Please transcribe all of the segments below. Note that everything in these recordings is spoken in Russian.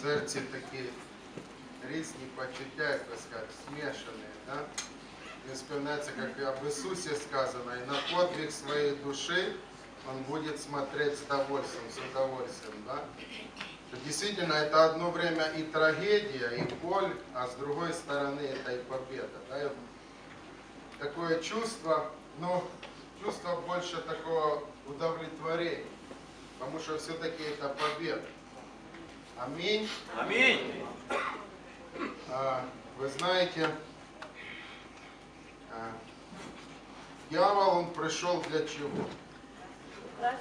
в серці такі різні почуття, як би сказати, смешані. Да? Мне вспоминается, как об Иисусе сказано, и на подвиг своей души он будет смотреть с удовольствием, с удовольствием. Да? Что действительно, это одно время и трагедия, и боль, а с другой стороны это и победа. Да? И Такое чувство, но чувство больше такого удовлетворения, потому что все-таки это победа. Аминь. Амінь. А, Вы знаете, а, дьявол, он пришел для чего?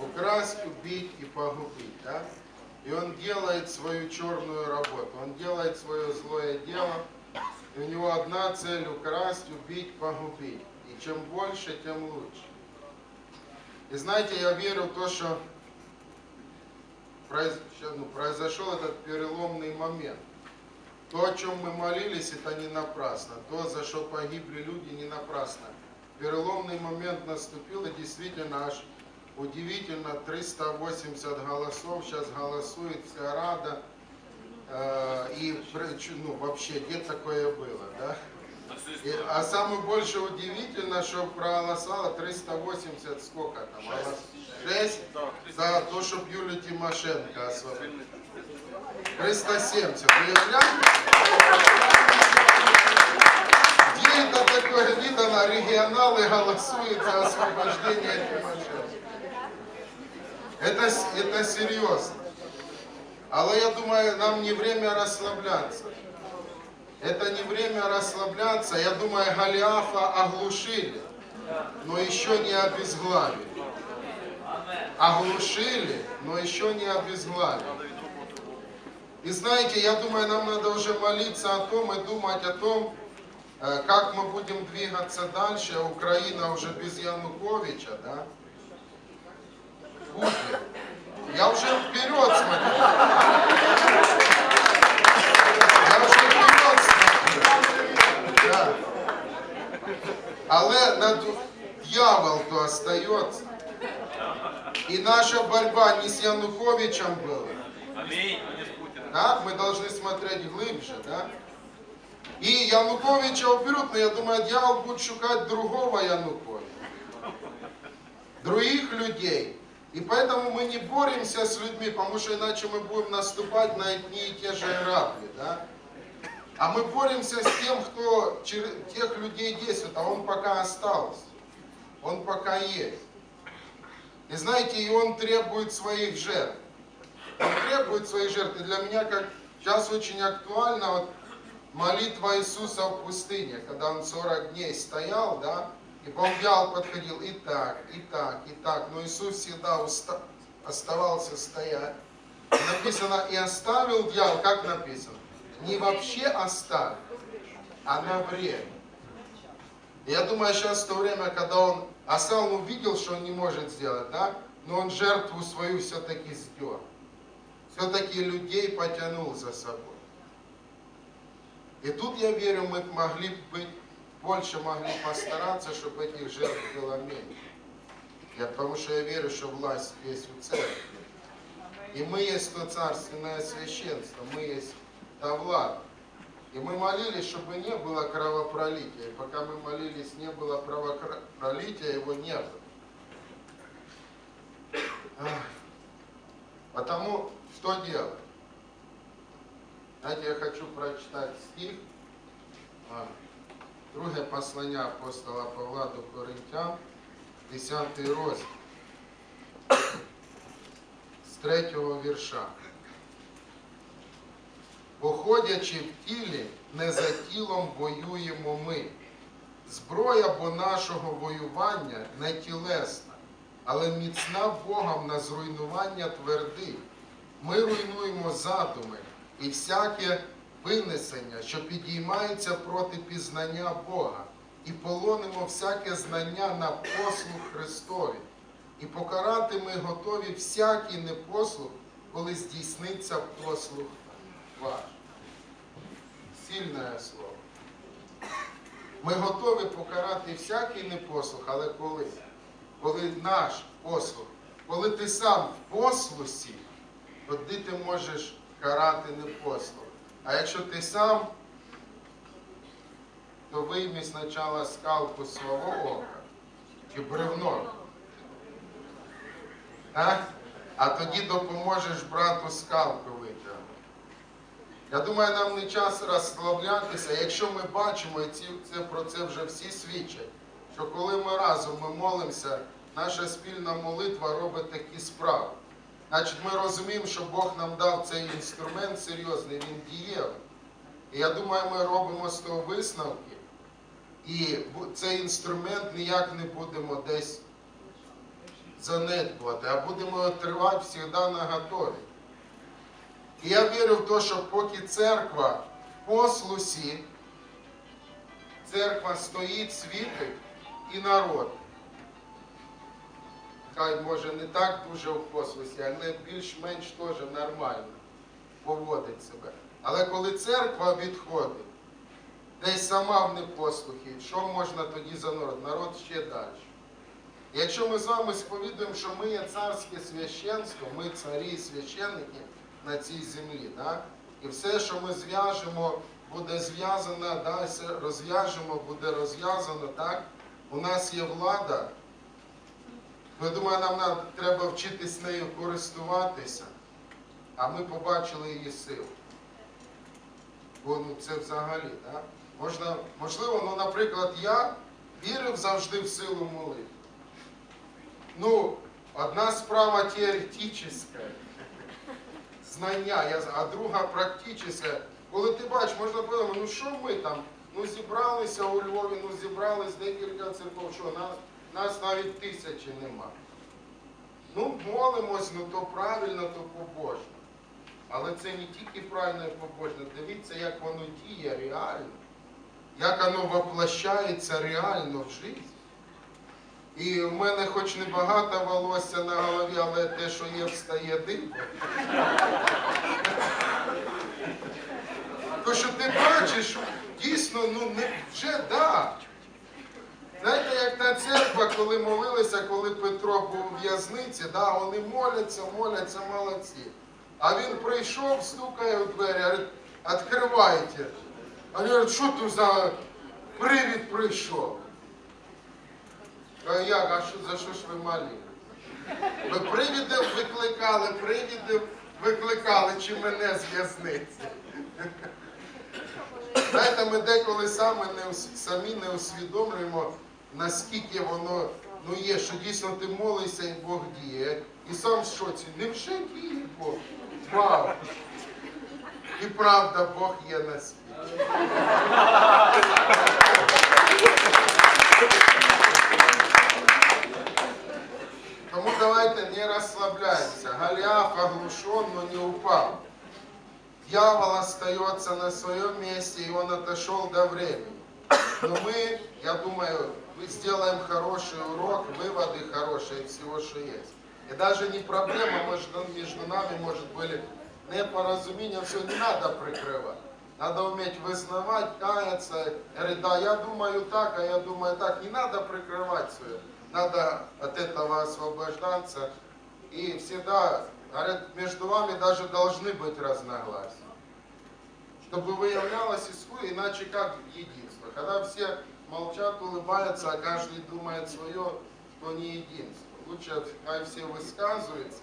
Украсть, убить и погубить, да? И он делает свою черную работу, он делает свое злое дело, и у него одна цель – украсть, убить, погубить. И чем больше, тем лучше. И знаете, я верю в то, что ну, произошел этот переломный момент. То, о чем мы молились, это не напрасно. То, за что погибли люди, не напрасно. Переломный момент наступил, и действительно аж удивительно, 380 голосов, сейчас голосует вся Рада. Э, и ну, вообще, где такое было, да? И- а самое больше удивительно, что проголосовало 380, сколько там? 6 за то, чтобы Юлию Тимошенко освободить. 370. Вы гляньте. Где это такое видно? Регионалы голосуют за освобождение Тимошенко. Это, это серьезно. Але я думаю, нам не время расслабляться. Время расслабляться. Я думаю, Голиафа оглушили, но еще не обезглавили. Оглушили, но еще не обезглавили. И знаете, я думаю, нам надо уже молиться о том и думать о том, э, как мы будем двигаться дальше. Украина уже без Януковича, да? Будет. Я уже вперед смотрю. Я вже вперед смотрю. Да. Але дьявол то остается. И наша борьба не с Януковичем была. А. Да? Мы должны смотреть глубже, да? И Януковича уберут, но я думаю, дьявол будет шукать другого Януковича. Других людей. И поэтому мы не боремся с людьми, потому что иначе мы будем наступать на одни и те же грабли, да? А мы боремся с тем, кто тех людей действует, а он пока остался. Он пока есть. И знаете, и он требует своих жертв. Он требует своих жертв. И для меня, как сейчас очень актуально, вот молитва Иисуса в пустыне, когда он 40 дней стоял, да, и Бомбял подходил и так, и так, и так. Но Иисус всегда уста- оставался стоять. И написано, и оставил дьявол, как написано? Не вообще оставил, а на время. Я думаю, сейчас то время, когда он, Асал увидел, что он не может сделать, да, но он жертву свою все-таки сдер. Все-таки людей потянул за собой. И тут, я верю, мы могли быть, больше могли постараться, чтобы этих жертв было меньше. Я, потому что я верю, что власть есть у церкви. И мы есть то царственное священство, мы есть та влада. И мы молились, чтобы не было кровопролития. И пока мы молились, не было кровопролития, его не было. Потому что делать? Знаете, я хочу прочитать стих. А, Друге послання апостола Павла до Коринтян, 10 розділ, з 3 вірша. Походячи в тілі, не за тілом воюємо ми. Зброя бо нашого воювання не тілесна, але міцна Богом на зруйнування твердих. Ми руйнуємо задуми і всяке винесення, що підіймається проти пізнання Бога, і полонимо всяке знання на послуг Христові. І покарати ми готові всякий непослух, коли здійсниться послух ваш. Сильне слово. Ми готові покарати всякий непослух, але коли? Коли наш послух, коли ти сам в послусі, тоді ти можеш карати непослух. А якщо ти сам, то вийми спочатку скалку свого ока чи бревно. А? а тоді допоможеш брату скалку витягнути. Я думаю, нам не час розслаблятися, якщо ми бачимо, і ці, це, про це вже всі свідчать, що коли ми разом ми молимося, наша спільна молитва робить такі справи. Значить, ми розуміємо, що Бог нам дав цей інструмент серйозний, він дієвий. І я думаю, ми робимо з того висновки, і цей інструмент ніяк не будемо десь занедбувати, а будемо тривати завжди на готові. І я вірю в те, що поки церква в послусі, церква стоїть, світить і народ. Хай може не так дуже в послусі, але більш-менш теж нормально поводить себе. Але коли церква відходить, десь сама в непослухі, що можна тоді за народ? Народ ще далі. Якщо ми з вами сповідуємо, що ми є царське священство, ми царі і священники на цій землі, да? і все, що ми зв'яжемо, буде зв'язано, да? все розв'яжемо, буде розв'язано, так? У нас є влада. Я думаю, нам на- треба вчитись нею користуватися, а ми побачили її силу. Бо ну, це взагалі, так? Можна, можливо, ну, наприклад, я вірив завжди в силу молитви. Ну, одна справа теоретична, знання, а друга практична. Коли ти бачиш, можна подумати, ну що ми там? Ну зібралися у Львові, ну зібрались декілька церков, що нас, нас навіть тисячі нема. Ну, молимось, ну то правильно, то побожно. Але це не тільки правильно і побожно. Дивіться, як воно діє реально, як воно воплощається реально в житті. І в мене хоч не багато волосся на голові, але те, що є, встає дибом. То, що ти бачиш, дійсно, ну не вже да. Знаєте, як та церква, коли молилися, коли Петро був у в'язниці, да, вони моляться, моляться, молодці. А він прийшов, стукає у двері, говорить, відкривайте. А вони говорять, що тут за привід прийшов? А як, а що, за що ж ви малі? Ви привідів викликали, привідів викликали, чи мене з в'язниці. Знаєте, ми деколи самі не, самі не усвідомлюємо, наскільки воно ну, є, що дійсно ти молишся і Бог діє. І сам в шоці, невже діє Бог? Вау! І правда, Бог є на світі. Дьявол остается на своем месте, и он отошел до времени. Но мы, я думаю, мы сделаем хороший урок, выводы хорошие всего, что есть. И даже не проблема между, между нами, может, были непоразумения, все не надо прикрывать. Надо уметь вызнавать, каяться. Говорит, да, я думаю так, а я думаю так. Не надо прикрывать все. Надо от этого освобождаться. И всегда, говорят, между вами даже должны быть разногласия. Чтобы выявлялось иначе как единство. Когда все молчат, улыбаются, а каждый думает свое, то не единство. Лучше хай все высказываются,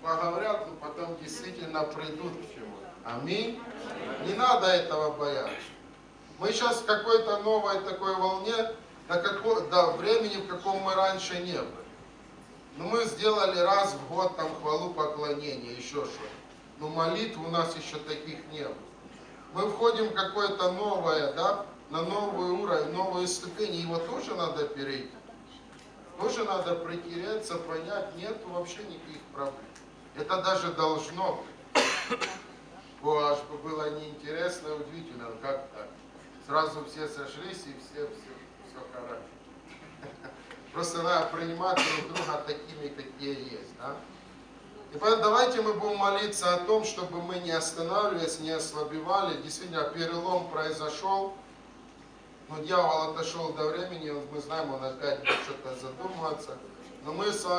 поговорят, но потом действительно придут к чему. Аминь. Не надо этого бояться. Мы сейчас в какой-то новой такой волне, на какой, да, времени, в каком мы раньше не были. Но мы сделали раз в год там хвалу поклонения, еще что. Но молитв у нас еще таких не было. Мы входим в какое-то новое, да, на новый уровень, новые ступени, его тоже надо перейти. Тоже надо притереться, понять, нет вообще никаких проблем. Это даже должно быть. Бы было неинтересно и удивительно, как так? Сразу все сошлись и все, все, все хорошо. Просто надо принимать друг друга такими, какие есть. Да? И поэтому давайте мы будем молиться о том, чтобы мы не останавливались, не ослабевали. Действительно, перелом произошел, но дьявол отошел до времени, мы знаем, он опять что-то задумываться. Но мы с вами